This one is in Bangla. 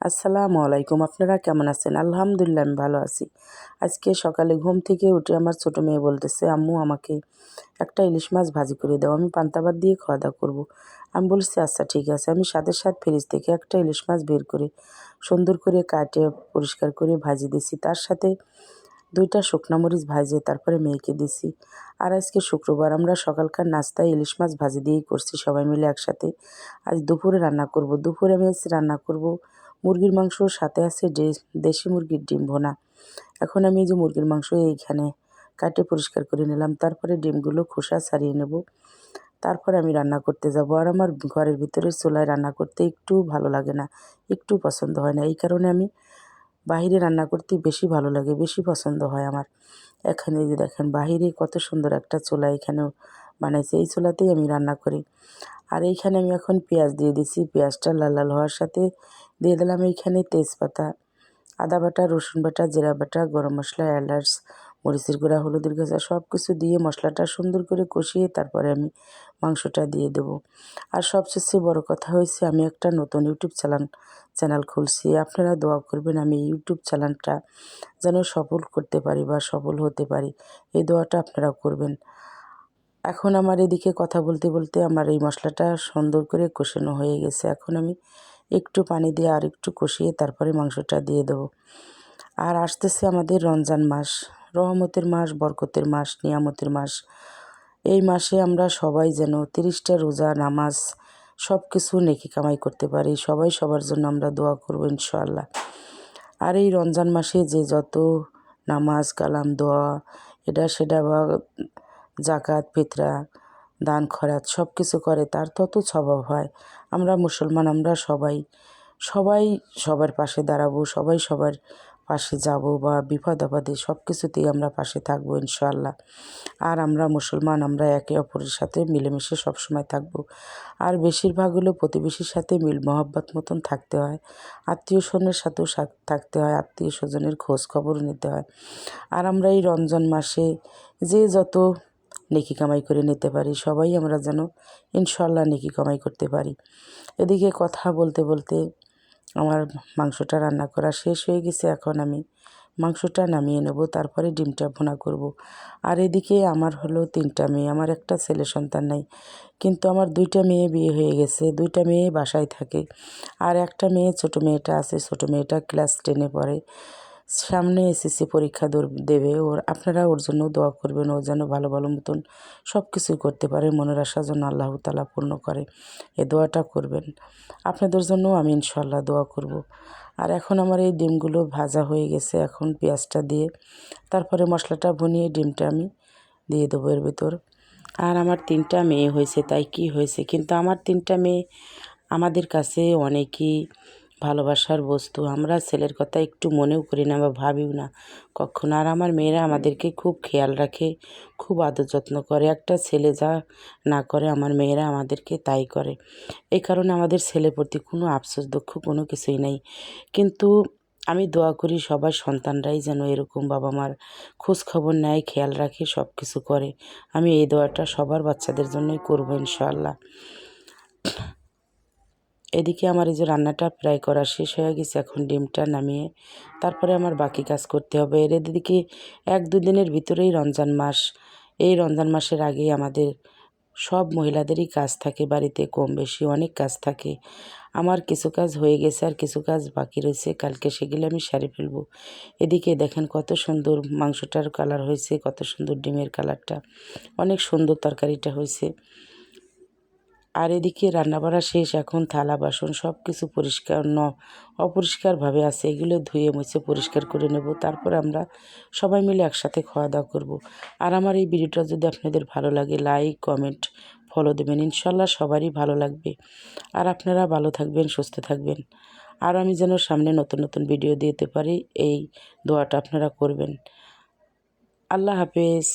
আসসালামু আলাইকুম, আপনারা কেমন আছেন? আলহামদুলিল্লাহ, আমি ভালো আছি। আজকে সকালে ঘুম থেকে উঠে আমার ছোটো মেয়ে বলতেছে, আম্মু, আমাকে একটা ইলিশ মাছ ভাজি করে দাও, আমি পান্তাবাদ দিয়ে খাওয়া দাওয়া করব। আমি বলছি আচ্ছা ঠিক আছে। আমি সাথে সাথে ফ্রিজ থেকে একটা ইলিশ মাছ বের করে সুন্দর করে কাটে, পরিষ্কার করে ভাজি দিছি। তার সাথে দুইটা শুকনো মরিচ ভাজে, তারপরে মেয়েকে দিছি। আর আজকে শুক্রবার আমরা সকালকার নাস্তায় ইলিশ মাছ ভাজি দিয়েই করছি, সবাই মিলে একসাথে। আজ দুপুরে রান্না করব। দুপুরে আমি রান্না করব মুরগির মাংস, সাথে আছে দেশি মুরগির ডিম ভোনা। এখন আমি যে মুরগির মাংস এইখানে কাটে পরিষ্কার করে নিলাম। তারপরে ডিমগুলো খোসা ছাড়িয়ে নেব। তারপরে আমি রান্না করতে যাব। আর আমার ঘরের ভিতরের চুলায় রান্না করতে একটু ভালো লাগে না, একটু পছন্দ হয় না। এই কারণে আমি বাহিরে রান্না করতে বেশি ভালো লাগে, বেশি পছন্দ হয় আমার। এখানে যে দেখেন, বাহিরে কত সুন্দর একটা চুলা এখানেও বানাইছে। এই চুলাতেই আমি রান্না করি। আর এইখানে আমি এখন পেঁয়াজ দিয়ে দিছি। পেঁয়াজটা লাল লাল হওয়ার সাথে দিয়ে দিলাম এইখানে তেজপাতা, আদা বাটা, রসুন বাটা, জিরা বাটা, গরম মশলা, এলাচ, মরিচের গুঁড়া, হলুদের গাছা সব কিছু দিয়ে মশলাটা সুন্দর করে কষিয়ে তারপরে আমি মাংসটা দিয়ে দেব। আর সবচেয়ে বড় কথা হয়েছে, আমি একটা নতুন ইউটিউব চ্যানেল চ্যানেল খুলছি। আপনারা দোয়া করবেন আমি ইউটিউব চ্যানেলটা যেন সফল করতে পারি বা সফল হতে পারি, এই দোয়াটা আপনারা করবেন। এখন আমার এদিকে কথা বলতে বলতে আমার এই মশলাটা সুন্দর করে কষানো হয়ে গেছে। এখন আমি একটু পানি দিয়ে আর একটু কষিয়ে তারপরে মাংসটা দিয়ে দেবো। আর আসতেছে আমাদের রমজান মাস। রহমতের মাস, বরকতের মাস, নিয়ামতের মাস। এই মাসে আমরা সবাই যেন তিরিশটা রোজা, নামাজ সব কিছু নেকি কামাই করতে পারি। সবাই সবার জন্য আমরা দোয়া করব ইনশাল্লাহ আর এই রমজান মাসে যে যত নামাজ, কালাম, দোয়া, এটা সেটা বা জাকাত ফিতরা দান, খরাত সব কিছু করে, তার তত স্বভাব হয়। আমরা মুসলমান, আমরা সবাই সবাই সবার পাশে দাঁড়াবো, সবাই সবার পাশে যাব বা বিপদ আপদে সব কিছুতেই আমরা পাশে থাকব ইনশাল্লাহ আর আমরা মুসলমান, আমরা একে অপরের সাথে মিলেমিশে সবসময় থাকব। আর বেশিরভাগ হলো প্রতিবেশীর সাথে মিল, মহব্বত মতন থাকতে হয়। আত্মীয় স্বজনের সাথেও থাকতে হয়, আত্মীয় স্বজনের খোঁজ খবর নিতে হয়। আর আমরা এই রমজান মাসে যে যত নেকি কামাই করে নিতে পারি, সবাই আমরা যেন ইনশাল্লাহ নেকি কামাই করতে পারি। এদিকে কথা বলতে বলতে আমার মাংসটা রান্না করা শেষ হয়ে গেছে, এখন আমি মাংসটা নামিয়ে নেব, তারপরে ডিমটা ভোনা করব। আর এদিকে আমার হলো তিনটা মেয়ে, আমার একটা ছেলে সন্তান নাই, কিন্তু আমার দুইটা মেয়ে বিয়ে হয়ে গেছে, দুইটা মেয়ে বাসায় থাকে। আর একটা মেয়ে, ছোটো মেয়েটা আছে, ছোটো মেয়েটা ক্লাস টেনে পড়ে। সামনে এসএসসি পরীক্ষা দেবে। ওর, আপনারা ওর জন্য দোয়া করবেন। ও যেন ভালো ভালো মতন সব কিছুই করতে পারে। মনের আশা যেন আল্লাহ তালা পূর্ণ করে। এ দোয়াটা করবেন। আপনাদের জন্য আমি ইনশাল্লাহ দোয়া করব। আর এখন আমার এই ডিমগুলো ভাজা হয়ে গেছে। এখন পেঁয়াজটা দিয়ে, তারপরে মশলাটা ভুনিয়ে ডিমটা আমি দিয়ে দেবো এর ভিতর। আর আমার তিনটা মেয়ে হয়েছে, তাই কি হয়েছে? কিন্তু আমার তিনটা মেয়ে আমাদের কাছে অনেকই ভালোবাসার বস্তু। আমরা ছেলের কথা একটু মনেও করি না বা ভাবিও না। কখনো আর আমার মেয়েরা আমাদেরকে খুব খেয়াল রাখে, খুব আদর যত্ন করে। একটা ছেলে যা না করে, আমার মেয়েরা আমাদেরকে তাই করে। এই কারণে আমাদের ছেলের প্রতি কোনো আফসোস, দুঃখ কোনো কিছুই নেই। কিন্তু আমি দোয়া করি সবার সন্তানরাই যেন এরকম বাবা মার খোঁজ খবর নেয়, খেয়াল রাখে সব কিছু করে। আমি এই দোয়াটা সবার বাচ্চাদের জন্যই করব ইনশাল্লাহ এদিকে আমার এই যে রান্নাটা প্রায় করা শেষ হয়ে গেছে, এখন ডিমটা নামিয়ে তারপরে আমার বাকি কাজ করতে হবে। এর এদিকে এক দুদিনের ভিতরেই রমজান মাস। এই রমজান মাসের আগেই আমাদের সব মহিলাদেরই কাজ থাকে, বাড়িতে কম বেশি অনেক কাজ থাকে। আমার কিছু কাজ হয়ে গেছে আর কিছু কাজ বাকি রয়েছে, কালকে সেগুলো আমি সারে ফেলব। এদিকে দেখেন কত সুন্দর মাংসটার কালার হয়েছে, কত সুন্দর ডিমের কালারটা অনেক সুন্দর তরকারিটা হয়েছে। আর এদিকে রান্নাবাড়া শেষ, এখন থালা, বাসন সব কিছু পরিষ্কার, ন, অপরিষ্কারভাবে আছে, এগুলো ধুয়ে মুছে পরিষ্কার করে নেব, তারপর আমরা সবাই মিলে একসাথে খাওয়া দাওয়া করব। আর আমার এই ভিডিওটা যদি আপনাদের ভালো লাগে, লাইক, কমেন্ট, ফলো দেবেন, ইনশাল্লাহ সবারই ভালো লাগবে। আর আপনারা ভালো থাকবেন, সুস্থ থাকবেন। আর আমি যেন সামনে নতুন নতুন ভিডিও দিতে পারি, এই দোয়াটা আপনারা করবেন। আল্লাহ হাফেজ।